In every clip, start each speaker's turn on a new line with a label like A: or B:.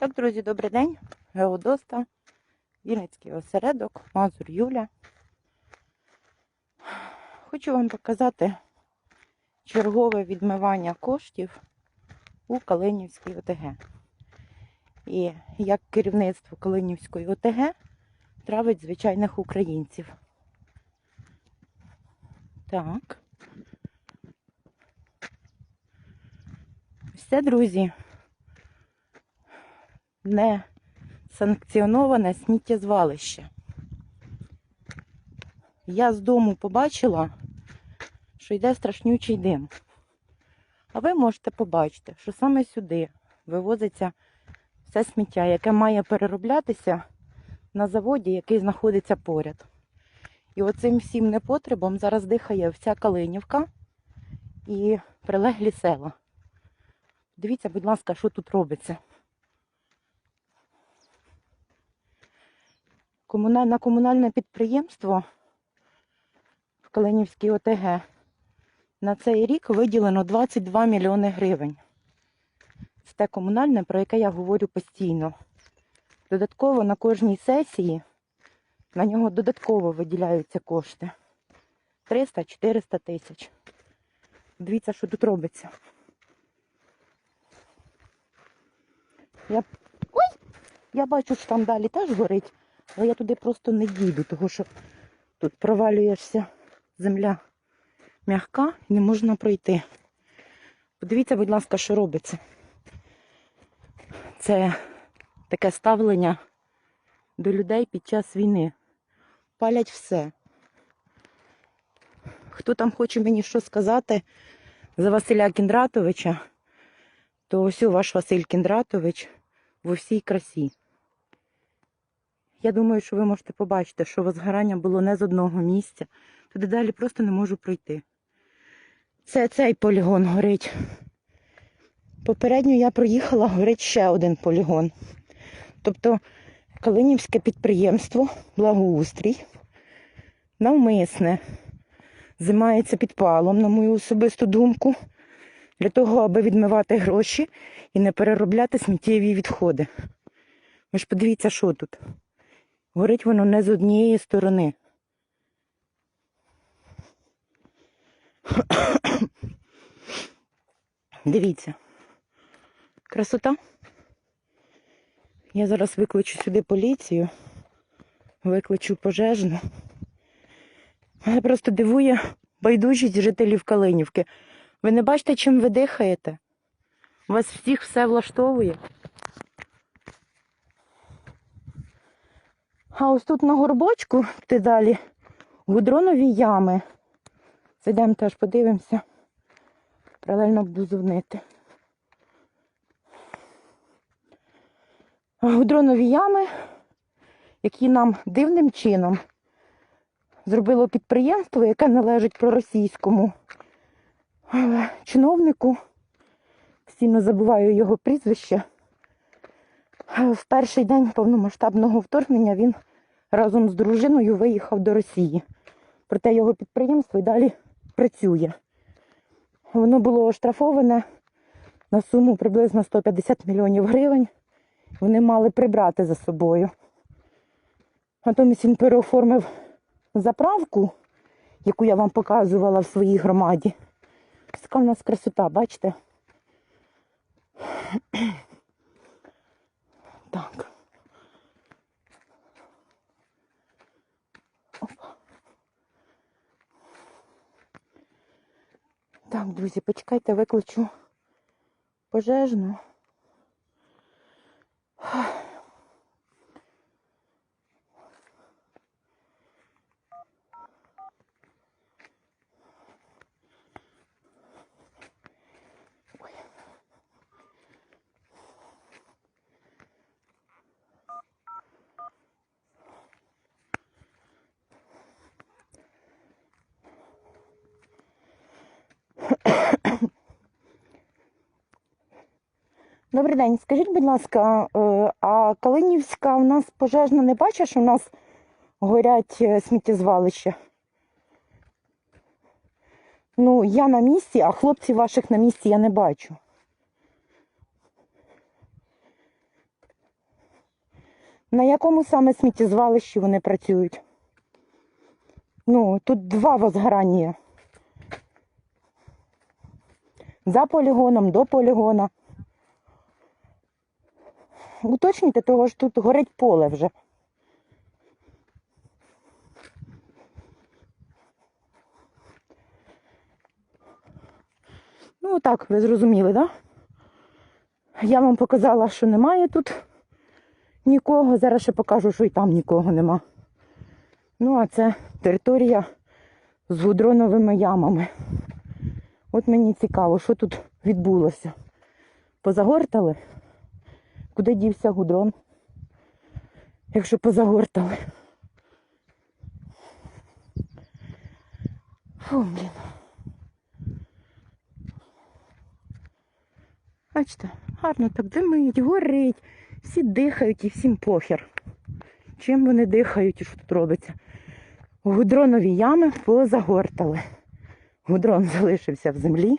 A: Так, друзі, добрий день. Геодоста, Вінницький осередок, Мазур Юля. Хочу вам показати чергове відмивання коштів у Калинівській ОТГ. І як керівництво Калинівської ОТГ травить звичайних українців. Так. Це, друзі, не санкціоноване сміттєзвалище. Я з дому побачила, що йде страшнючий дим. А ви можете побачити, що саме сюди вивозиться все сміття, яке має перероблятися на заводі, який знаходиться поряд. І оцим всім непотребом зараз дихає вся Калинівка і прилеглі села. Дивіться, будь ласка, що тут робиться. На комунальне підприємство в Калинівській ОТГ на цей рік виділено 22 мільйони гривень. Це те комунальне, про яке я говорю постійно. Додатково на кожній сесії на нього додатково виділяються кошти. 300-400 тисяч. Дивіться, що тут робиться. Я... Ой! Я бачу, що там далі теж горить, але я туди просто не дійду, тому що тут провалюєшся земля м'яка і не можна пройти. Подивіться, будь ласка, що робиться. Це таке ставлення до людей під час війни. Палять все. Хто там хоче мені що сказати за Василя Кіндратовича, то ось ваш Василь Кіндратович в усій красі. Я думаю, що ви можете побачити, що возгорання було не з одного місця. Туди далі просто не можу пройти. Це цей полігон горить. Попередньо я проїхала, горить ще один полігон. Тобто Калинівське підприємство Благоустрій навмисне займається підпалом, на мою особисту думку, для того, аби відмивати гроші і не переробляти сміттєві відходи. Ви ж подивіться, що тут. Горить воно не з однієї сторони. Дивіться. Красота. Я зараз викличу сюди поліцію, викличу пожежну. Мене просто дивує байдужість жителів Калинівки. Ви не бачите, чим ви дихаєте? У вас всіх все влаштовує. А ось тут на горбочку, ти далі, гудронові ями. Зайдемо теж подивимося. Паралельно буду дзвонити. Гудронові ями, які нам дивним чином зробило підприємство, яке належить проросійському е, чиновнику. Постійно забуваю його прізвище. Е, В перший день повномасштабного вторгнення він разом з дружиною виїхав до Росії. Проте його підприємство і далі працює. Воно було оштрафоване на суму приблизно 150 мільйонів гривень. Вони мали прибрати за собою. Натомість він переоформив заправку, яку я вам показувала в своїй громаді. Така в нас красота, бачите? Так. Так, друзі, почекайте, викличу пожежну. Добрий день. Скажіть, будь ласка, е, а Калинівська у нас пожежна не бачить, що у нас горять е, сміттєзвалища? Ну, я на місці, а хлопців ваших на місці я не бачу. На якому саме сміттєзвалищі вони працюють? Ну, тут два возгорання. За полігоном, до полігона. Уточнюйте, того ж тут горить поле вже. Ну, так, ви зрозуміли, так? Да? Я вам показала, що немає тут нікого. Зараз ще покажу, що і там нікого нема. Ну, а це територія з гудроновими ямами. От мені цікаво, що тут відбулося. Позагортали? Куди дівся гудрон? Якщо позагортали. Фу, блін. Бачите, гарно так димить, горить, всі дихають і всім похер. Чим вони дихають і що тут робиться? Гудронові ями позагортали. Гудрон залишився в землі,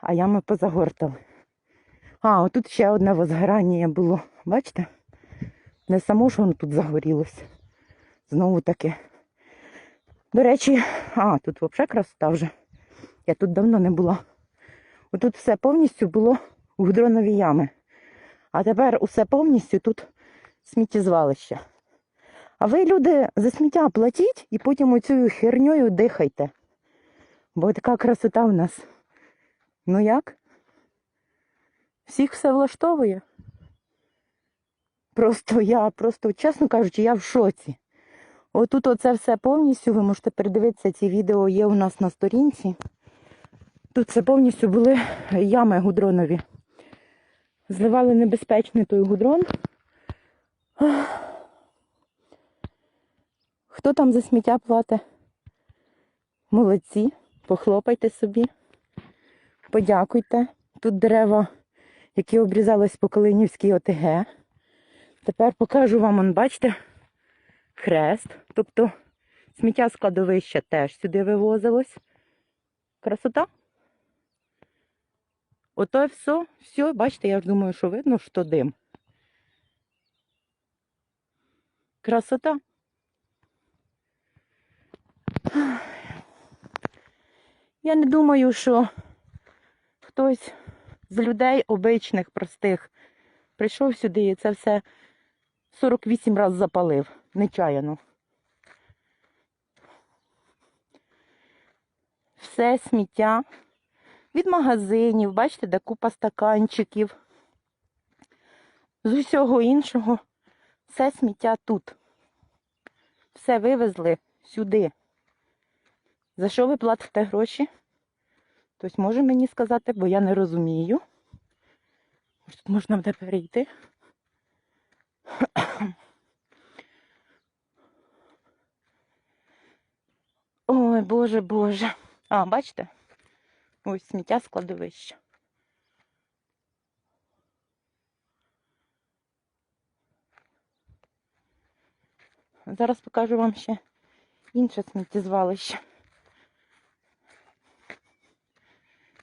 A: а ями позагортали. А, отут ще одне возгорання було. Бачите? Не само, що воно тут загорілося. Знову таки. До речі, а, тут взагалі красота вже. Я тут давно не була. Отут все повністю було гудронові ями. А тепер усе повністю тут сміттєзвалище. А ви, люди, за сміття платіть і потім оцю херньою дихайте. Бо така красота в нас. Ну як? Всіх все влаштовує. Просто я, просто, чесно кажучи, я в шоці. Отут оце все повністю, ви можете передивитися, ці відео є у нас на сторінці. Тут це повністю були ями гудронові. Зливали небезпечний той гудрон. Хто там за сміття платить? Молодці, похлопайте собі, подякуйте. Тут дерева, які обрізались по Калинівській ОТГ. Тепер покажу вам, он, бачите, хрест. Тобто сміття складовища теж сюди вивозилось. Красота. Ото все, все, бачите, я ж думаю, що видно, що дим. Красота. Я не думаю, що хтось з людей обичних, простих, прийшов сюди і це все 48 разів запалив, нечаяно. Все сміття від магазинів, бачите, де купа стаканчиків. З усього іншого, все сміття тут. Все вивезли сюди. За що ви платите гроші? Хтось може мені сказати, бо я не розумію. Ось Тут можна буде перейти. Ой, Боже, Боже. А, бачите? Ось сміття складовище. Зараз покажу вам ще інше сміттєзвалище.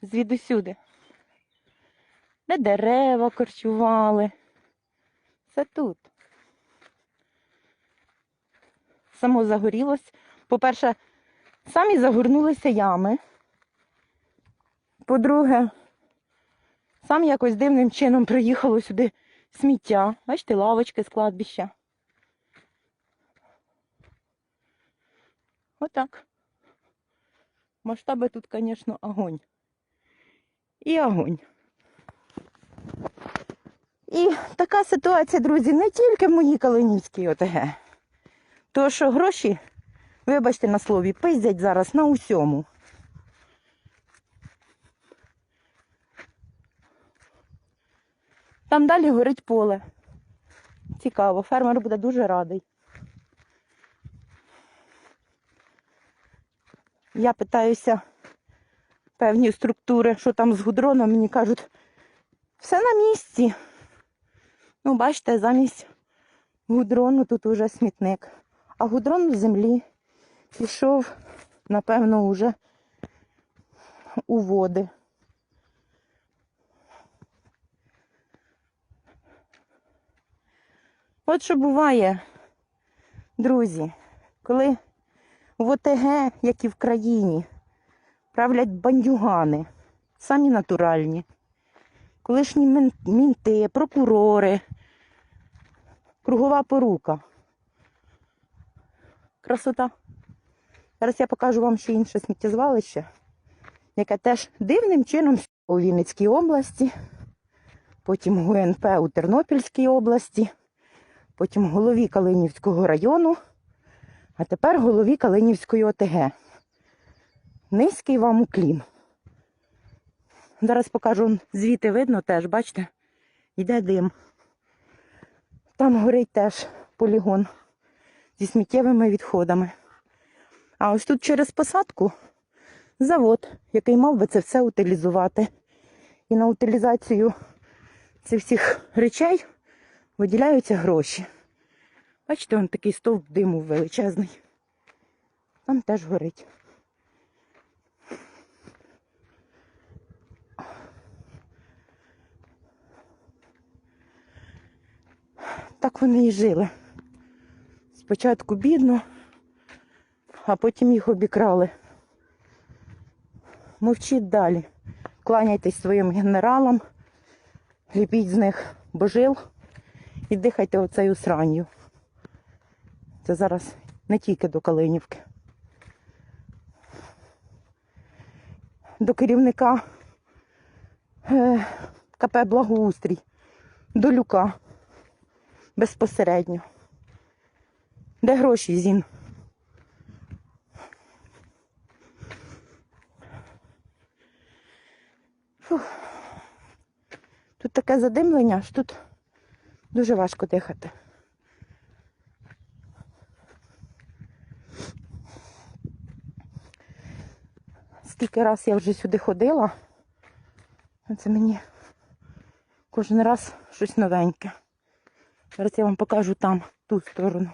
A: Звідусюди. Де дерева корчували. Це тут. Само загорілось. По-перше, самі загорнулися ями. По-друге, сам якось дивним чином приїхало сюди сміття. Бачите, лавочки з кладбища. Отак. Масштаби тут, звісно, огонь. І огонь. І така ситуація, друзі, не тільки в моїй Калинівській ОТГ. То, що гроші, вибачте на слові, пиздять зараз на усьому. Там далі горить поле. Цікаво, фермер буде дуже радий. Я питаюся певні структури, що там з гудроном, мені кажуть, все на місці. Ну, бачите, замість гудрону тут уже смітник. А гудрон в землі пішов, напевно, уже у води. От що буває, друзі, коли в ОТГ, як і в країні, правлять бандюгани, самі натуральні, колишні мінти, прокурори, кругова порука. Красота. Зараз я покажу вам ще інше сміттєзвалище, яке теж дивним чином у Вінницькій області, потім ГУНП у Тернопільській області, потім голові Калинівського району, а тепер голові Калинівської ОТГ. Низький вам уклін. Зараз покажу звідти видно теж, бачите, йде дим. Там горить теж полігон зі сміттєвими відходами. А ось тут через посадку завод, який мав би це все утилізувати. І на утилізацію цих всіх речей виділяються гроші. Бачите, вон такий стовп диму величезний. Там теж горить. Так вони і жили. Спочатку бідно, а потім їх обікрали. Мовчіть далі. Кланяйтесь своїм генералам, ліпіть з них божил і дихайте оцею сранню. Це зараз не тільки до Калинівки. До керівника е, КП Благоустрій, до Люка безпосередньо. Де гроші, Зін? Фух. Тут таке задимлення, що тут дуже важко дихати. Скільки раз я вже сюди ходила, це мені кожен раз щось новеньке. Зараз я вам покажу там ту сторону.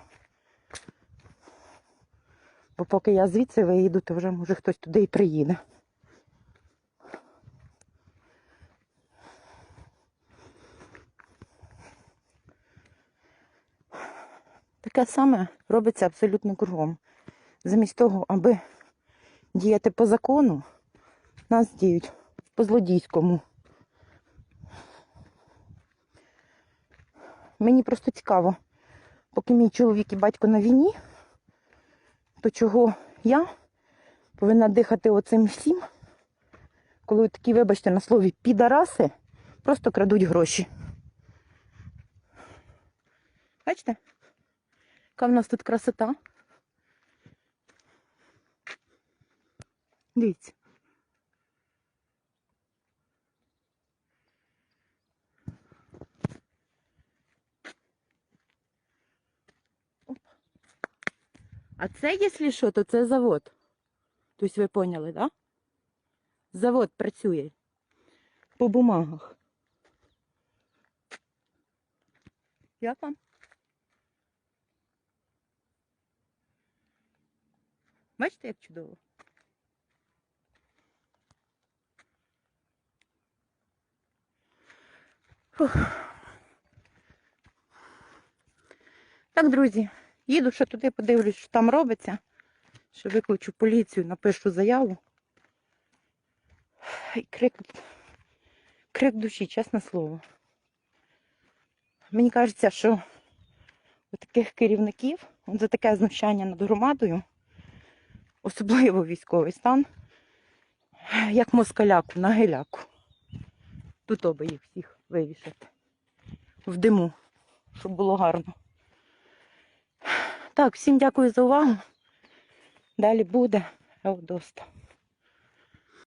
A: Бо поки я звідси виїду, то вже може хтось туди і приїде. Таке саме робиться абсолютно кругом. Замість того, аби діяти по закону, нас діють по злодійському. Мені просто цікаво, поки мій чоловік і батько на війні, то чого я повинна дихати оцим всім, коли такі, вибачте, на слові підараси просто крадуть гроші. Бачите? Яка в нас тут красота? Дивіться. А це, якщо що, то це завод. Тобто ви поняли, так? Завод працює по бумагах. Як вам? Бачите, як чудово? Фух. Так, друзі, їду ще туди, подивлюсь, що там робиться. Ще викличу поліцію, напишу заяву. І крик, крик душі, чесне слово. Мені кажеться, що у таких керівників за таке знущання над громадою, особливо військовий стан, як москаляку на геляку. Тут оби їх всіх вивішати. В диму, щоб було гарно. Так, всім дякую за увагу. Далі буде. Еудоста.